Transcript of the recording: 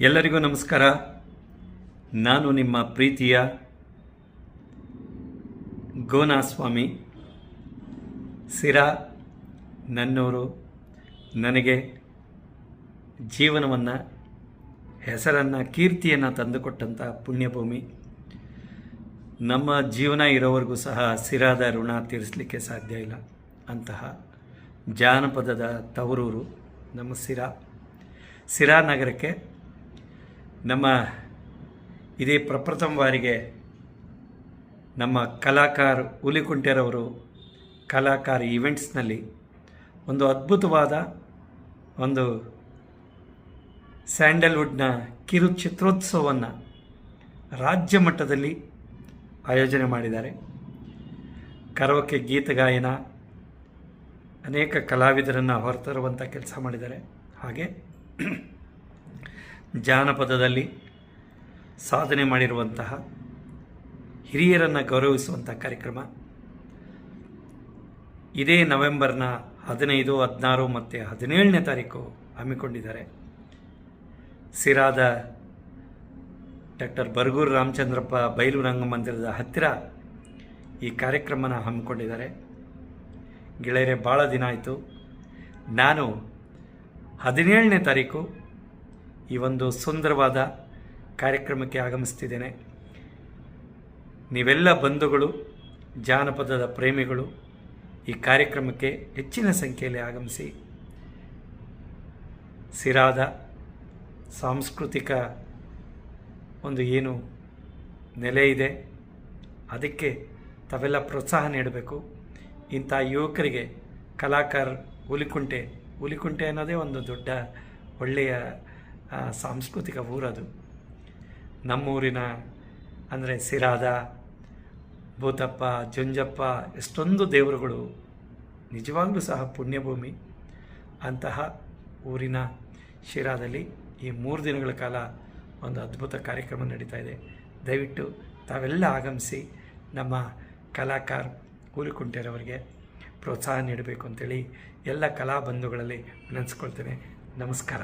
ಎಲ್ಲರಿಗೂ ನಮಸ್ಕಾರ. ನಾನು ನಿಮ್ಮ ಪ್ರೀತಿಯ ಗೋನಾಸ್ವಾಮಿ. ಸಿರಾ ನನ್ನೂರು. ನನಗೆ ಜೀವನವನ್ನು, ಹೆಸರನ್ನು, ಕೀರ್ತಿಯನ್ನು ತಂದುಕೊಟ್ಟಂಥ ಪುಣ್ಯಭೂಮಿ. ನಮ್ಮ ಜೀವನ ಇರೋವರೆಗೂ ಸಹ ಸಿರಾದ ಋಣ ತೀರಿಸಲಿಕ್ಕೆ ಸಾಧ್ಯ ಇಲ್ಲ. ಅಂತಹ ಜಾನಪದದ ತವರೂರು ನಮ್ಮ ಸಿರಾ. ಸಿರಾ ನಗರಕ್ಕೆ ನಮ್ಮ ಇದೇ ಪ್ರಪ್ರಥಮ ಬಾರಿಗೆ ನಮ್ಮ ಕಲಾಕಾರ ಹುಲಿಕುಂಟೆರವರು ಕಲಾಕಾರ ಈವೆಂಟ್ಸ್ನಲ್ಲಿ ಒಂದು ಅದ್ಭುತವಾದ ಒಂದು ಸ್ಯಾಂಡಲ್ವುಡ್ನ ಕಿರು ಚಿತ್ರೋತ್ಸವವನ್ನು ರಾಜ್ಯ ಮಟ್ಟದಲ್ಲಿ ಆಯೋಜನೆ ಮಾಡಿದ್ದಾರೆ. ಕರೋಕೆ ಗೀತಗಾಯನ ಅನೇಕ ಕಲಾವಿದರನ್ನು ಹೊರತರುವಂಥ ಕೆಲಸ ಮಾಡಿದ್ದಾರೆ. ಹಾಗೆ ಜಾನಪದದಲ್ಲಿ ಸಾಧನೆ ಮಾಡಿರುವಂತಹ ಹಿರಿಯರನ್ನು ಗೌರವಿಸುವಂಥ ಕಾರ್ಯಕ್ರಮ. ಇದೇ ನವೆಂಬರ್ನ ಹದಿನೈದು, ಹದಿನಾರು ಮತ್ತು ಹದಿನೇಳನೇ ತಾರೀಕು ಹಮ್ಮಿಕೊಂಡಿದ್ದಾರೆ. ಸಿರಾದ ಡಾಕ್ಟರ್ ಬರಗೂರು ರಾಮಚಂದ್ರಪ್ಪ ಬಯಲು ರಂಗಮಂದಿರದ ಹತ್ತಿರ ಈ ಕಾರ್ಯಕ್ರಮನ ಹಮ್ಮಿಕೊಂಡಿದ್ದಾರೆ. ಗೆಳೆಯರೆ ಭಾಳ ದಿನ ಆಯಿತು. ನಾನು ಹದಿನೇಳನೇ ತಾರೀಕು ಈ ಒಂದು ಸುಂದರವಾದ ಕಾರ್ಯಕ್ರಮಕ್ಕೆ ಆಗಮಿಸ್ತಿದ್ದೇನೆ. ನೀವೆಲ್ಲ ಬಂಧುಗಳು, ಜಾನಪದದ ಪ್ರೇಮಿಗಳು, ಈ ಕಾರ್ಯಕ್ರಮಕ್ಕೆ ಹೆಚ್ಚಿನ ಸಂಖ್ಯೆಯಲ್ಲಿ ಆಗಮಿಸಿ. ಸಿರಾದ ಸಾಂಸ್ಕೃತಿಕ ಒಂದು ಏನು ನೆಲೆ ಇದೆ, ಅದಕ್ಕೆ ತಾವೆಲ್ಲ ಪ್ರೋತ್ಸಾಹ ನೀಡಬೇಕು. ಇಂಥ ಯುವಕರಿಗೆ ಕಲಾಕಾರ ಹುಲಿಕುಂಟೆ ಹುಲಿಕುಂಟೆ ಅನ್ನೋದೇ ಒಂದು ದೊಡ್ಡ ಒಳ್ಳೆಯ ಸಾಂಸ್ಕೃತಿಕ ಊರದು ನಮ್ಮೂರಿನ ಅಂದರೆ ಸಿರಾದ, ಭೂತಪ್ಪ, ಜುಂಜಪ್ಪ ಎಷ್ಟೊಂದು ದೇವರುಗಳು ನಿಜವಾಗಲೂ ಸಹ ಪುಣ್ಯಭೂಮಿ ಅಂತಹ ಊರಿನ ಶಿರಾದಲ್ಲಿ ಈ ಮೂರು ದಿನಗಳ ಕಾಲ ಒಂದು ಅದ್ಭುತ ಕಾರ್ಯಕ್ರಮ ನಡೀತಾ ಇದೆ. ದಯವಿಟ್ಟು ತಾವೆಲ್ಲ ಆಗಮಿಸಿ ನಮ್ಮ ಕಲಾಕಾರ ಕೂಲಿಕುಂಟೆರವರಿಗೆ ಪ್ರೋತ್ಸಾಹ ನೀಡಬೇಕು ಅಂತೇಳಿ ಎಲ್ಲ ಕಲಾ ಬಂಧುಗಳಲ್ಲಿ ನೆನೆಸ್ಕೊಳ್ತೇನೆ ನಮಸ್ಕಾರ.